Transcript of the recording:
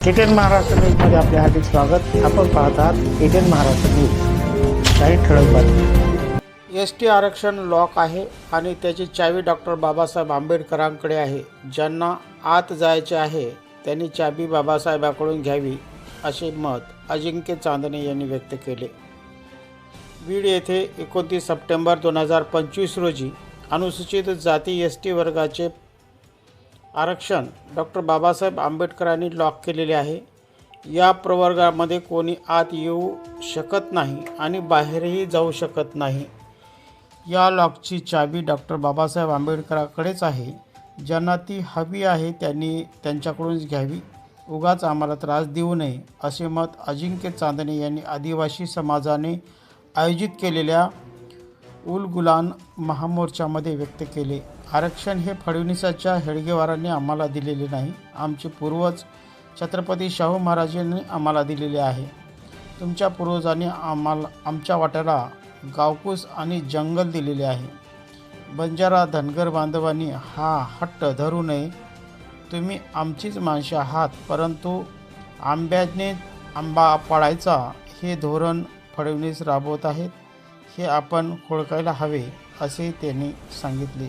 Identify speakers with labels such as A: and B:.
A: ATN Maharashtra न्यूजमध्ये आपले हार्दिक स्वागत. आपण पाहत आहात एटीएन महाराष्ट्र न्यूज. काही ठळक बातमी एस टी आरक्षण लॉक आहे आणि त्याची चावी डॉक्टर बाबासाहेब आंबेडकरांकडे आहे. ज्यांना आत जायचे आहे त्यांनी चाबी बाबासाहेबाकडून घ्यावी असे मत अजिंक्य चांदणे यांनी व्यक्त केले. बीड येथे एकोणतीस सप्टेंबर दोन हजार पंचवीस रोजी अनुसूचित जाती एस टी वर्गाचे आरक्षण डॉक्टर बाबासाहेब आंबेडकरांनी लॉक केलेले आहे. या प्रवर्गामध्ये कोणी आत येऊ शकत नाही आणि बाहेरही जाऊ शकत नाही. या लॉकची चावी डॉक्टर बाबासाहेब आंबेडकराकडेच आहे. ज्यांना ती हवी आहे त्यांनी त्यांच्याकडूनच घ्यावी. उगाच आम्हाला त्रास देऊ नये असे मत अजिंक्य चांदणे यांनी आदिवासी समाजाने आयोजित केलेल्या उलगुलान महामोर्चामध्ये व्यक्त केले. आरक्षण हे फडणवीसाच्या हेडगेवारांनी आम्हाला दिलेले नाही. आमचे पूर्वज छत्रपती शाहू महाराजांनी आम्हाला दिलेले आहे. तुमच्या पूर्वजांनी आम्हाला आमच्या वाट्याला गावकूस आणि जंगल दिलेले आहे. बंजारा धनगर बांधवांनी हा हट्ट धरू नये. तुम्ही आमचीच माणसे आहात परंतु आंब्याने आंबा पाळायचा हे धोरण फडणवीस राबवत आहेत हे आपण ओळखायला हवे असे त्यांनी सांगितले.